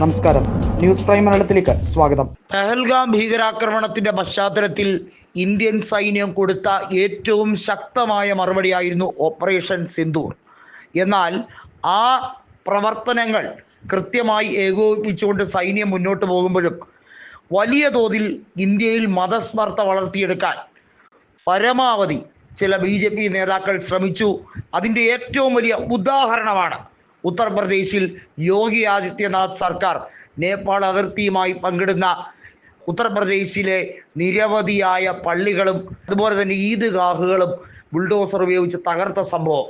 നമസ്കാരം. News prime മലയാളത്തിലേക്ക് സ്വാഗതം. പെഹൽഗാം ഭീകരാക്രമണത്തിന്റെ പശ്ചാത്തലത്തിൽ ഇന്ത്യൻ സൈന്യം കൊടുത്ത ഏറ്റവും ശക്തമായ മറുപടിയായിരുന്നു ഓപ്പറേഷൻ സിന്ദൂർ. എന്നാൽ ആ പ്രവർത്തനങ്ങൾ കൃത്യമായി ഏകോപിപ്പിച്ചുകൊണ്ട് സൈന്യം മുന്നോട്ട് പോകുമ്പോഴും വലിയ തോതിൽ ഇന്ത്യയിൽ മതസ്മർത്ത വളർത്തിയെടുക്കാൻ പരമാവധി ചില ബി നേതാക്കൾ ശ്രമിച്ചു. അതിന്റെ ഏറ്റവും വലിയ ഉദാഹരണമാണ് ഉത്തർപ്രദേശിൽ യോഗി ആദിത്യനാഥ് സർക്കാർ നേപ്പാൾ അതിർത്തിയുമായി പങ്കിടുന്ന ഉത്തർപ്രദേശിലെ നിരവധിയായ പള്ളികളും അതുപോലെ തന്നെ ഈദ്ഗാഹുകളും ബുൾഡോസർ ഉപയോഗിച്ച് തകർത്ത സംഭവം.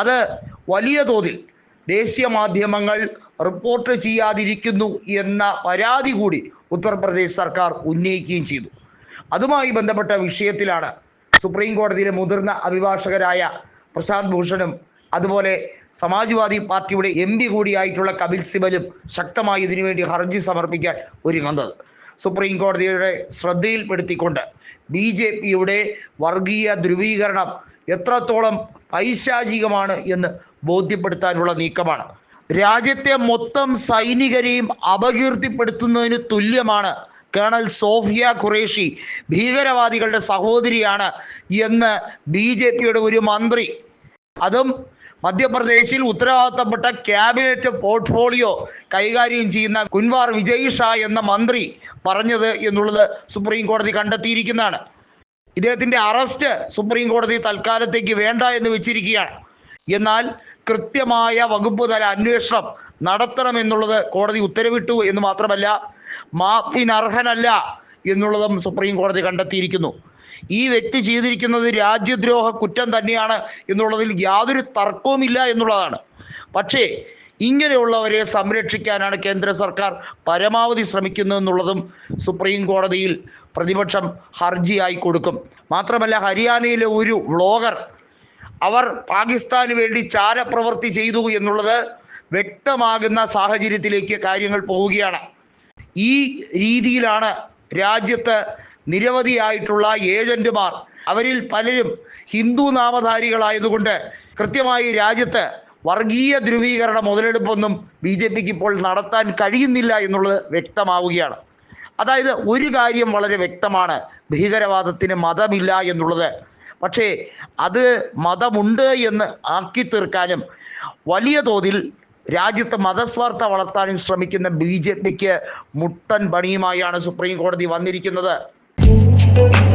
അത് വലിയ തോതിൽ ദേശീയ മാധ്യമങ്ങൾ റിപ്പോർട്ട് ചെയ്യാതിരിക്കുന്നു എന്ന പരാതി കൂടി ഉത്തർപ്രദേശ് സർക്കാർ ഉന്നയിക്കുകയും ചെയ്തു. അതുമായി ബന്ധപ്പെട്ട വിഷയത്തിലാണ് സുപ്രീം കോടതിയിലെ മുതിർന്ന അഭിഭാഷകരായ പ്രശാന്ത് ഭൂഷണും അതുപോലെ സമാജ്വാദി പാർട്ടിയുടെ എം പി കൂടിയായിട്ടുള്ള കപിൽ സിബലും ശക്തമായി ഇതിനുവേണ്ടി ഹർജി സമർപ്പിക്കാൻ ഒരുങ്ങുന്നത്. സുപ്രീം കോടതിയുടെ ശ്രദ്ധയിൽപ്പെടുത്തിക്കൊണ്ട് ബി ജെ പിയുടെ വർഗീയ ധ്രുവീകരണം എത്രത്തോളം പൈശാചികമാണ് എന്ന് ബോധ്യപ്പെടുത്താനുള്ള നീക്കമാണ്. രാജ്യത്തെ മൊത്തം സൈനികരെയും അപകീർത്തിപ്പെടുത്തുന്നതിന് തുല്യമാണ് കേണൽ സോഫിയ ഖുറേഷി ഭീകരവാദികളുടെ സഹോദരിയാണ് എന്ന് ബി ജെ പിയുടെ ഒരു മന്ത്രി. അതും മധ്യപ്രദേശിൽ ഉത്തരവാദിത്തപ്പെട്ട ക്യാബിനറ്റ് പോർട്ട്ഫോളിയോ കൈകാര്യം ചെയ്യുന്ന കുൻവാർ വിജയ് ഷാ എന്ന മന്ത്രി പറഞ്ഞത് എന്നുള്ളത് സുപ്രീം കോടതി കണ്ടെത്തിയിരിക്കുന്നതാണ്. ഇദ്ദേഹത്തിന്റെ അറസ്റ്റ് സുപ്രീം കോടതി തൽക്കാലത്തേക്ക് വേണ്ട എന്ന് വെച്ചിരിക്കുകയാണ്. എന്നാൽ കൃത്യമായ വകുപ്പ് തല അന്വേഷണം നടത്തണമെന്നുള്ളത് കോടതി ഉത്തരവിട്ടു എന്ന് മാത്രമല്ല മാപ്പിനർഹനല്ല എന്നുള്ളതും സുപ്രീം കോടതി കണ്ടെത്തിയിരിക്കുന്നു. ഈ വ്യക്തി ചെയ്തിരിക്കുന്നത് രാജ്യദ്രോഹ കുറ്റം തന്നെയാണ് എന്നുള്ളതിൽ യാതൊരു തർക്കവുമില്ല എന്നുള്ളതാണ്. പക്ഷേ ഇങ്ങനെയുള്ളവരെ സംരക്ഷിക്കാനാണ് കേന്ദ്ര സർക്കാർ പരമാവധി ശ്രമിക്കുന്നതെന്നുള്ളതും സുപ്രീം കോടതിയിൽ പ്രതിപക്ഷം ഹർജിയായി കൊടുക്കും. മാത്രമല്ല ഹരിയാനയിലെ ഒരു വ്ളോഗർ അവർ പാകിസ്ഥാന് വേണ്ടി ചാരപ്രവൃത്തി ചെയ്തു എന്നുള്ളത് വ്യക്തമാകുന്ന സാഹചര്യത്തിലേക്ക് കാര്യങ്ങൾ പോവുകയാണ്. ഈ രീതിയിലാണ് രാജ്യത്ത് നിരവധിയായിട്ടുള്ള ഏജന്റുമാർ അവരിൽ പലരും ഹിന്ദു നാമധാരികളായതുകൊണ്ട് കൃത്യമായി രാജ്യത്ത് വർഗീയ ധ്രുവീകരണ മുതലെടുപ്പൊന്നും ബി ജെ പിക്ക് ഇപ്പോൾ നടത്താൻ കഴിയുന്നില്ല എന്നുള്ളത് വ്യക്തമാവുകയാണ്. അതായത് ഒരു കാര്യം വളരെ വ്യക്തമാണ് ഭീകരവാദത്തിന് മതമില്ല എന്നുള്ളത്. പക്ഷേ അത് മതമുണ്ട് എന്ന് ആക്കി തീർക്കാനും വലിയ തോതിൽ രാജ്യത്ത് മതസ്വാർത്ഥ വളർത്താനും ശ്രമിക്കുന്ന ബി ജെ പിക്ക് മുട്ടൻ പണിയുമായാണ് സുപ്രീം കോടതി വന്നിരിക്കുന്നത്. Thank you.